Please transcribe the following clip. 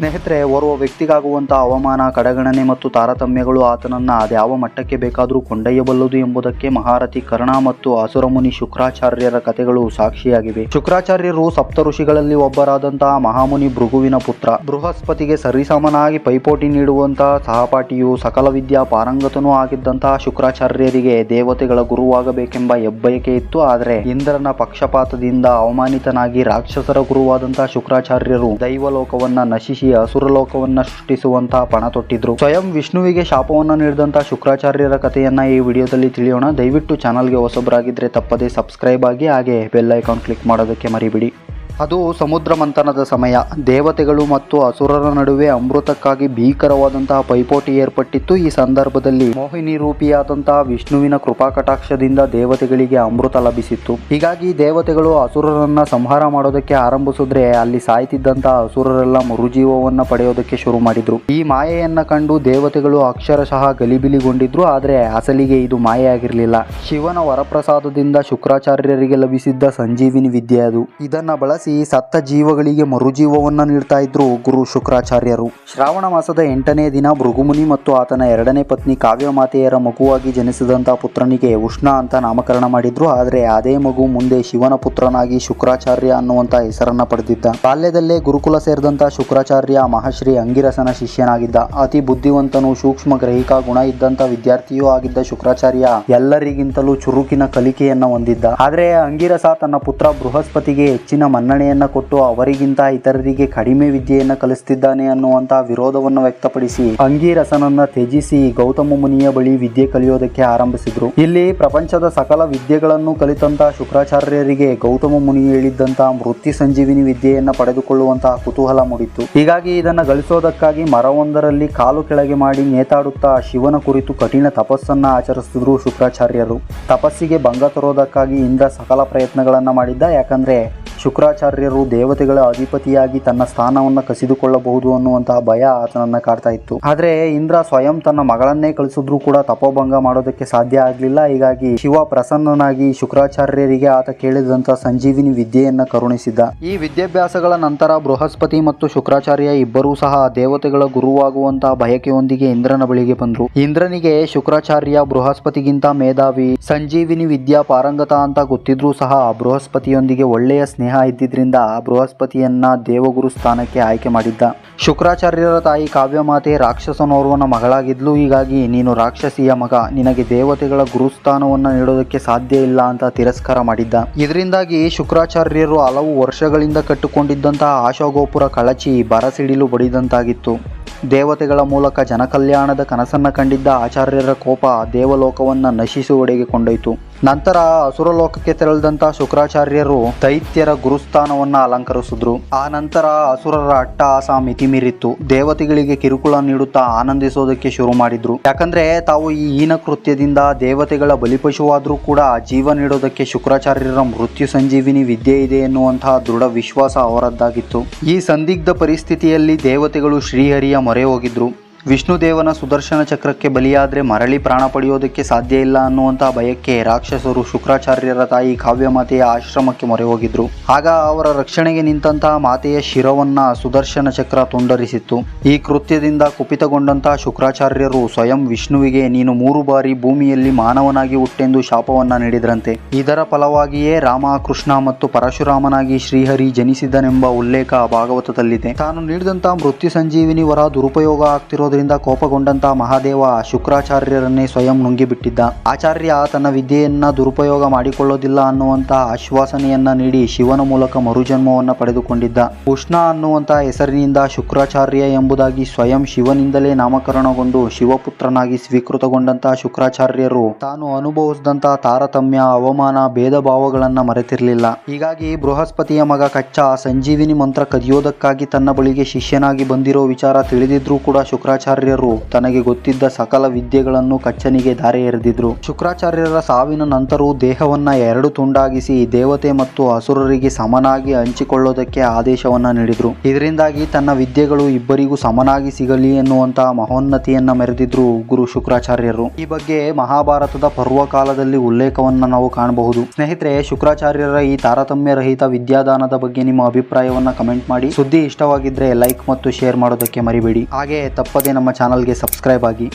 ಸ್ನೇಹಿತರೆ, ಓರ್ವ ವ್ಯಕ್ತಿಗಾಗುವಂತಹ ಅವಮಾನ, ಕಡೆಗಣನೆ ಮತ್ತು ತಾರತಮ್ಯಗಳು ಆತನನ್ನ ಅದ್ಯಾವ ಮಟ್ಟಕ್ಕೆ ಬೇಕಾದರೂ ಕೊಂಡೊಯ್ಯಬಲ್ಲದು ಎಂಬುದಕ್ಕೆ ಮಹಾರಥಿ ಕರ್ಣ ಮತ್ತು ಅಸುರಮುನಿ ಶುಕ್ರಾಚಾರ್ಯರ ಕಥೆಗಳು ಸಾಕ್ಷಿಯಾಗಿವೆ. ಶುಕ್ರಾಚಾರ್ಯರು ಸಪ್ತ ಋಷಿಗಳಲ್ಲಿ ಒಬ್ಬರಾದಂತಹ ಮಹಾಮುನಿ ಭೃಗುವಿನ ಪುತ್ರ. ಬೃಹಸ್ಪತಿಗೆ ಸರಿಸಮನಾಗಿ ಪೈಪೋಟಿ ನೀಡುವಂತಹ ಸಹಪಾಠಿಯು ಸಕಲ ವಿದ್ಯಾ ಪಾರಂಗತನೂ ಆಗಿದ್ದಂತಹ ಶುಕ್ರಾಚಾರ್ಯರಿಗೆ ದೇವತೆಗಳ ಗುರುವಾಗಬೇಕೆಂಬ ಹೆಬ್ಬಯಕೆ ಇತ್ತು. ಆದರೆ ಇಂದ್ರನ ಪಕ್ಷಪಾತದಿಂದ ಅವಮಾನಿತನಾಗಿ ರಾಕ್ಷಸರ ಗುರುವಾದಂತಹ ಶುಕ್ರಾಚಾರ್ಯರು ದೈವಲೋಕವನ್ನ ನಶಿಸಿ ಅಸುರಲೋಕವನ್ನ ಸೃಷ್ಟಿಸುವಂತಹ ಪಣ ತೊಟ್ಟಿದ್ರು. ಸ್ವಯಂ ವಿಷ್ಣುವಿಗೆ ಶಾಪವನ್ನ ನೀಡಿದಂತಹ ಶುಕ್ರಾಚಾರ್ಯರ ಕಥೆಯನ್ನ ಈ ವಿಡಿಯೋದಲ್ಲಿ ತಿಳಿಯೋಣ. ದಯವಿಟ್ಟು ಚಾನಲ್ಗೆ ಹೊಸಬರಾಗಿದ್ರೆ ತಪ್ಪದೇ ಸಬ್ಸ್ಕ್ರೈಬ್ ಆಗಿ ಹಾಗೆ ಬೆಲ್ ಐಕಾನ್ ಕ್ಲಿಕ್ ಮಾಡೋದಕ್ಕೆ ಮರಿಬಿಡಿ. ಅದು ಸಮುದ್ರ ಮಂಥನದ ಸಮಯ. ದೇವತೆಗಳು ಮತ್ತು ಅಸುರರ ನಡುವೆ ಅಮೃತಕ್ಕಾಗಿ ಭೀಕರವಾದಂತಹ ಪೈಪೋಟಿ ಏರ್ಪಟ್ಟಿತ್ತು. ಈ ಸಂದರ್ಭದಲ್ಲಿ ಮೋಹಿನಿ ರೂಪಿಯಾದಂತಹ ವಿಷ್ಣುವಿನ ಕೃಪಾ ಕಟಾಕ್ಷದಿಂದ ದೇವತೆಗಳಿಗೆ ಅಮೃತ ಲಭಿಸಿತ್ತು. ಹೀಗಾಗಿ ದೇವತೆಗಳು ಅಸುರರನ್ನ ಸಂಹಾರ ಮಾಡೋದಕ್ಕೆ ಆರಂಭಿಸಿದ್ರೆ ಅಲ್ಲಿ ಸಾಯ್ತಿದ್ದಂತಹ ಅಸುರರೆಲ್ಲ ಮರುಜೀವವನ್ನ ಪಡೆಯೋದಕ್ಕೆ ಶುರು ಮಾಡಿದ್ರು. ಈ ಮಾಯೆಯನ್ನ ಕಂಡು ದೇವತೆಗಳು ಅಕ್ಷರಶಃ ಗಲಿಬಿಲಿಗೊಂಡಿದ್ರು. ಆದ್ರೆ ಅಸಲಿಗೆ ಇದು ಮಾಯೆಯಾಗಿರಲಿಲ್ಲ. ಶಿವನ ವರಪ್ರಸಾದದಿಂದ ಶುಕ್ರಾಚಾರ್ಯರಿಗೆ ಲಭಿಸಿದ್ದ ಸಂಜೀವಿನಿ ವಿದ್ಯೆ ಅದು. ಇದನ್ನ ಬಳಸಿ ಸತ್ತ ಜೀವಗಳಿಗೆ ಮರುಜೀವವನ್ನು ನೀಡ್ತಾ ಇದ್ರು ಗುರು ಶುಕ್ರಾಚಾರ್ಯರು. ಶ್ರಾವಣ ಮಾಸದ ಎಂಟನೇ ದಿನ ಭೃಗುಮುನಿ ಮತ್ತು ಆತನ ಎರಡನೇ ಪತ್ನಿ ಕಾವ್ಯಮಾತೆಯರ ಮಗುವಾಗಿ ಜನಿಸಿದಂತಹ ಪುತ್ರನಿಗೆ ಉಷ್ಣ ಅಂತ ನಾಮಕರಣ ಮಾಡಿದ್ರು. ಆದರೆ ಅದೇ ಮಗು ಮುಂದೆ ಶಿವನ ಪುತ್ರನಾಗಿ ಶುಕ್ರಾಚಾರ್ಯ ಅನ್ನುವಂತಹ ಹೆಸರನ್ನ ಪಡೆದಿದ್ದ. ಬಾಲ್ಯದಲ್ಲೇ ಗುರುಕುಲ ಸೇರಿದಂತಹ ಶುಕ್ರಾಚಾರ್ಯ ಮಹರ್ಷಿ ಅಂಗಿರಸನ ಶಿಷ್ಯನಾಗಿದ್ದ. ಅತಿ ಬುದ್ಧಿವಂತನು ಸೂಕ್ಷ್ಮ ಗ್ರಹಿಕಾ ಗುಣ ಇದ್ದಂತ ವಿದ್ಯಾರ್ಥಿಯೂ ಆಗಿದ್ದ ಶುಕ್ರಾಚಾರ್ಯ ಎಲ್ಲರಿಗಿಂತಲೂ ಚುರುಕಿನ ಕಲಿಕೆಯನ್ನ ಹೊಂದಿದ್ದ. ಆದರೆ ಅಂಗಿರಸ ತನ್ನ ಪುತ್ರ ಬೃಹಸ್ಪತಿಗೆ ಹೆಚ್ಚಿನ ಮನ್ನಣೆಯನ್ನ ಕೊಟ್ಟು ಅವರಿಗಿಂತ ಇತರರಿಗೆ ಕಡಿಮೆ ವಿದ್ಯೆಯನ್ನು ಕಲಿಸ್ತಿದ್ದಾನೆ ಅನ್ನುವಂತ ವಿರೋಧವನ್ನು ವ್ಯಕ್ತಪಡಿಸಿ ಅಂಗೀರಸನನ್ನ ತ್ಯಜಿಸಿ ಗೌತಮ ಮುನಿಯ ಬಳಿ ವಿದ್ಯೆ ಕಲಿಯೋದಕ್ಕೆ ಆರಂಭಿಸಿದ್ರು. ಇಲ್ಲಿ ಪ್ರಪಂಚದ ಸಕಲ ವಿದ್ಯೆಗಳನ್ನು ಕಲಿತಂತಹ ಶುಕ್ರಾಚಾರ್ಯರಿಗೆ ಗೌತಮ ಮುನಿ ಹೇಳಿದ್ದಂತ ಮೃತ್ಯು ಸಂಜೀವಿನಿ ವಿದ್ಯೆಯನ್ನು ಪಡೆದುಕೊಳ್ಳುವಂತಹ ಕುತೂಹಲ ಮೂಡಿತ್ತು. ಹೀಗಾಗಿ ಇದನ್ನು ಗಳಿಸೋದಕ್ಕಾಗಿ ಮರವೊಂದರಲ್ಲಿ ಕಾಲು ಕೆಳಗೆ ಮಾಡಿ ನೇತಾಡುತ್ತಾ ಶಿವನ ಕುರಿತು ಕಠಿಣ ತಪಸ್ಸನ್ನ ಆಚರಿಸಿದ್ರು ಶುಕ್ರಾಚಾರ್ಯರು. ತಪಸ್ಸಿಗೆ ಭಂಗ ತರೋದಕ್ಕಾಗಿ ಇಂದ್ರ ಸಕಲ ಪ್ರಯತ್ನಗಳನ್ನ ಮಾಡಿದ್ದ, ಯಾಕಂದ್ರೆ ಶುಕ್ರಾಚಾರ್ಯರು ದೇವತೆಗಳ ಅಧಿಪತಿಯಾಗಿ ತನ್ನ ಸ್ಥಾನವನ್ನು ಕಸಿದುಕೊಳ್ಳಬಹುದು ಅನ್ನುವಂತಹ ಭಯ ಆತನನ್ನ ಕಾಡ್ತಾ ಇತ್ತು. ಆದ್ರೆ ಇಂದ್ರ ಸ್ವಯಂ ತನ್ನ ಮಗಳನ್ನೇ ಕಳಿಸಿದ್ರು ಕೂಡ ತಪೋಭಂಗ ಮಾಡೋದಕ್ಕೆ ಸಾಧ್ಯ ಆಗಲಿಲ್ಲ. ಹೀಗಾಗಿ ಶಿವ ಪ್ರಸನ್ನನಾಗಿ ಶುಕ್ರಾಚಾರ್ಯರಿಗೆ ಆತ ಕೇಳಿದಂತಹ ಸಂಜೀವಿನಿ ವಿದ್ಯೆಯನ್ನ ಕರುಣಿಸಿದ್ದ. ಈ ವಿದ್ಯಾಭ್ಯಾಸಗಳ ನಂತರ ಬೃಹಸ್ಪತಿ ಮತ್ತು ಶುಕ್ರಾಚಾರ್ಯ ಇಬ್ಬರೂ ಸಹ ದೇವತೆಗಳ ಗುರುವಾಗುವಂತಹ ಬಯಕೆಯೊಂದಿಗೆ ಇಂದ್ರನ ಬಳಿಗೆ ಬಂದರು. ಇಂದ್ರನಿಗೆ ಶುಕ್ರಾಚಾರ್ಯ, ಬೃಹಸ್ಪತಿಗಿಂತ ಮೇಧಾವಿ, ಸಂಜೀವಿನಿ ವಿದ್ಯಾ ಪಾರಂಗತ ಅಂತ ಗೊತ್ತಿದ್ರೂ ಸಹ ಬೃಹಸ್ಪತಿಯೊಂದಿಗೆ ಒಳ್ಳೆಯ ಸ್ನೇಹ ಇದ್ದಿದ್ರಿಂದ ಬೃಹಸ್ಪತಿಯನ್ನ ದೇವಗುರು ಸ್ಥಾನಕ್ಕೆ ಆಯ್ಕೆ ಮಾಡಿದ್ದ. ಶುಕ್ರಾಚಾರ್ಯರ ತಾಯಿ ಕಾವ್ಯಮಾತೆ ರಾಕ್ಷಸನೋರ್ವನ ಮಗಳಾಗಿದ್ಲು. ಹೀಗಾಗಿ ನೀನು ರಾಕ್ಷಸಿಯ ಮಗ. ನಿನಗೆ ದೇವತೆಗಳ ಗುರುಸ್ಥಾನವನ್ನು ನೀಡೋದಕ್ಕೆ ಸಾಧ್ಯ ಇಲ್ಲ ಅಂತ ತಿರಸ್ಕಾರ ಮಾಡಿದ್ದ. ಇದರಿಂದಾಗಿ ಶುಕ್ರಾಚಾರ್ಯರು ಹಲವು ವರ್ಷಗಳಿಂದ ಕಟ್ಟಿಕೊಂಡಿದ್ದಂತಹ ಆಶಾಗೋಪುರ ಕಳಚಿ ಬರಸಿಡಿಲು ಬಡಿದಂತಾಗಿತ್ತು. ದೇವತೆಗಳ ಮೂಲಕ ಜನಕಲ್ಯಾಣದ ಕನಸನ್ನ ಕಂಡಿದ್ದ ಆಚಾರ್ಯರ ಕೋಪ ದೇವಲೋಕವನ್ನ ನಶಿಸುವಡೆಗೆ ಕೊಂಡೊಯ್ತು. ನಂತರ ಅಸುರಲೋಕಕ್ಕೆ ತೆರಳಿದಂತ ಶುಕ್ರಾಚಾರ್ಯರು ದೈತ್ಯರ ಗುರುಸ್ಥಾನವನ್ನ ಅಲಂಕರಿಸಿದ್ರು. ಆ ನಂತರ ಅಸುರರ ಅಟ್ಟಹಾಸ ಮಿತಿಮೀರಿತ್ತು ದೇವತೆಗಳಿಗೆ ಕಿರುಕುಳ ನೀಡುತ್ತಾ ಆನಂದಿಸೋದಕ್ಕೆ ಶುರು ಮಾಡಿದ್ರು. ಯಾಕಂದ್ರೆ ತಾವು ಈ ಹೀನ ಕೃತ್ಯದಿಂದ ದೇವತೆಗಳ ಬಲಿಪಶುವಾದ್ರೂ ಕೂಡ ಜೀವ ನೀಡೋದಕ್ಕೆ ಶುಕ್ರಾಚಾರ್ಯರ ಮೃತ್ಯು ಸಂಜೀವಿನಿ ವಿದ್ಯೆ ಇದೆ ಎನ್ನುವಂತಹ ದೃಢ ವಿಶ್ವಾಸ ಅವರದ್ದಾಗಿತ್ತು. ಈ ಸಂದಿಗ್ಧ ಪರಿಸ್ಥಿತಿಯಲ್ಲಿ ದೇವತೆಗಳು ಶ್ರೀಹರಿಯ ಮೊರೆ ಹೋಗಿದ್ರು. ವಿಷ್ಣುದೇವನ ಸುದರ್ಶನ ಚಕ್ರಕ್ಕೆ ಬಲಿಯಾದ್ರೆ ಮರಳಿ ಪ್ರಾಣ ಪಡೆಯೋದಕ್ಕೆ ಸಾಧ್ಯ ಇಲ್ಲ ಅನ್ನುವಂತಹ ಭಯಕ್ಕೆ ರಾಕ್ಷಸರು ಶುಕ್ರಾಚಾರ್ಯರ ತಾಯಿ ಕಾವ್ಯಮಾತೆಯ ಆಶ್ರಮಕ್ಕೆ ಮೊರೆ ಹೋಗಿದ್ರು ಆಗ ಅವರ ರಕ್ಷಣೆಗೆ ನಿಂತಹ ಮಾತೆಯ ಶಿರವನ್ನ ಸುದರ್ಶನ ಚಕ್ರ ತುಂಡರಿಸಿತ್ತು. ಈ ಕೃತ್ಯದಿಂದ ಕುಪಿತಗೊಂಡಂತಹ ಶುಕ್ರಾಚಾರ್ಯರು ಸ್ವಯಂ ವಿಷ್ಣುವಿಗೆ, ನೀನು ಮೂರು ಬಾರಿ ಭೂಮಿಯಲ್ಲಿ ಮಾನವನಾಗಿ ಹುಟ್ಟೆಂದು ಶಾಪವನ್ನ ನೀಡಿದ್ರಂತೆ. ಇದರ ಫಲವಾಗಿಯೇ ರಾಮ, ಕೃಷ್ಣ ಮತ್ತು ಪರಶುರಾಮನಾಗಿ ಶ್ರೀಹರಿ ಜನಿಸಿದನೆಂಬ ಉಲ್ಲೇಖ ಭಾಗವತದಲ್ಲಿದೆ. ತಾನು ನೀಡಿದಂತಹ ಮೃತ್ಯು ಸಂಜೀವಿನಿ ವರ ದುರುಪಯೋಗ ಆಗ್ತಿರೋದ್ರಿಂದ ಕೋಪಗೊಂಡಂತ ಮಹಾದೇವ ಶುಕ್ರಾಚಾರ್ಯರನ್ನೇ ಸ್ವಯಂ ನುಂಗಿಬಿಟ್ಟಿದ್ದ. ಆಚಾರ್ಯ ತನ್ನ ವಿದ್ಯೆಯನ್ನ ದುರುಪಯೋಗ ಮಾಡಿಕೊಳ್ಳೋದಿಲ್ಲ ಅನ್ನುವಂತಹ ಆಶ್ವಾಸನೆಯನ್ನ ನೀಡಿ ಶಿವನ ಮೂಲಕ ಮರುಜನ್ಮವನ್ನ ಪಡೆದುಕೊಂಡಿದ್ದ. ಉಷ್ಣ ಅನ್ನುವಂತಹ ಹೆಸರಿನಿಂದ ಶುಕ್ರಾಚಾರ್ಯ ಎಂಬುದಾಗಿ ಸ್ವಯಂ ಶಿವನಿಂದಲೇ ನಾಮಕರಣಗೊಂಡು ಶಿವಪುತ್ರನಾಗಿ ಸ್ವೀಕೃತಗೊಂಡಂತಹ ಶುಕ್ರಾಚಾರ್ಯರು ತಾನು ಅನುಭವಿಸಿದಂತ ತಾರತಮ್ಯ, ಅವಮಾನ, ಭೇದ ಭಾವಗಳನ್ನ ಮರೆತಿರಲಿಲ್ಲ. ಹೀಗಾಗಿ ಬೃಹಸ್ಪತಿಯ ಮಗ ಕಚ್ಚ ಸಂಜೀವಿನಿ ಮಂತ್ರ ಕದಿಯೋದಕ್ಕಾಗಿ ತನ್ನ ಬಳಿಗೆ ಶಿಷ್ಯನಾಗಿ ಬಂದಿರೋ ವಿಚಾರ ತಿಳಿದಿದ್ರೂ ಕೂಡ ಶುಕ್ರಾಚಾರ್ಯ ಶುಕ್ರಾಚಾರ್ಯರು ತನಗೆ ಗೊತ್ತಿದ್ದ ಸಕಲ ವಿದ್ಯೆಗಳನ್ನು ಕಚ್ಚನಿಗೆ ಧಾರೆ ಎರೆದಿದ್ರು. ಶುಕ್ರಾಚಾರ್ಯರ ಸಾವಿನ ನಂತರವೂ ದೇಹವನ್ನ ಎರಡು ತುಂಡಾಗಿಸಿ ದೇವತೆ ಮತ್ತು ಅಸುರರಿಗೆ ಸಮನಾಗಿ ಹಂಚಿಕೊಳ್ಳೋದಕ್ಕೆ ಆದೇಶವನ್ನ ನೀಡಿದ್ರು. ಇದರಿಂದಾಗಿ ತನ್ನ ವಿದ್ಯೆಗಳು ಇಬ್ಬರಿಗೂ ಸಮನಾಗಿ ಸಿಗಲಿ ಎನ್ನುವಂತಹ ಮಹೋನ್ನತಿಯನ್ನ ಮೆರೆದಿದ್ರು ಗುರು ಶುಕ್ರಾಚಾರ್ಯರು. ಈ ಬಗ್ಗೆ ಮಹಾಭಾರತದ ಪರ್ವಕಾಲದಲ್ಲಿ ಉಲ್ಲೇಖವನ್ನ ನಾವು ಕಾಣಬಹುದು. ಸ್ನೇಹಿತರೆ, ಶುಕ್ರಾಚಾರ್ಯರ ಈ ತಾರತಮ್ಯ ರಹಿತ ವಿದ್ಯಾದಾನದ ಬಗ್ಗೆ ನಿಮ್ಮ ಅಭಿಪ್ರಾಯವನ್ನ ಕಮೆಂಟ್ ಮಾಡಿ. ಸುದ್ದಿ ಇಷ್ಟವಾಗಿದ್ರೆ ಲೈಕ್ ಮತ್ತು ಶೇರ್ ಮಾಡೋದಕ್ಕೆ ಮರಿಬೇಡಿ. ಹಾಗೆ ತಪ್ಪದೆ ನಮ್ಮ ಚಾನಲ್ಗೆ ಸಬ್ಸ್ಕ್ರೈಬ್ ಆಗಿ.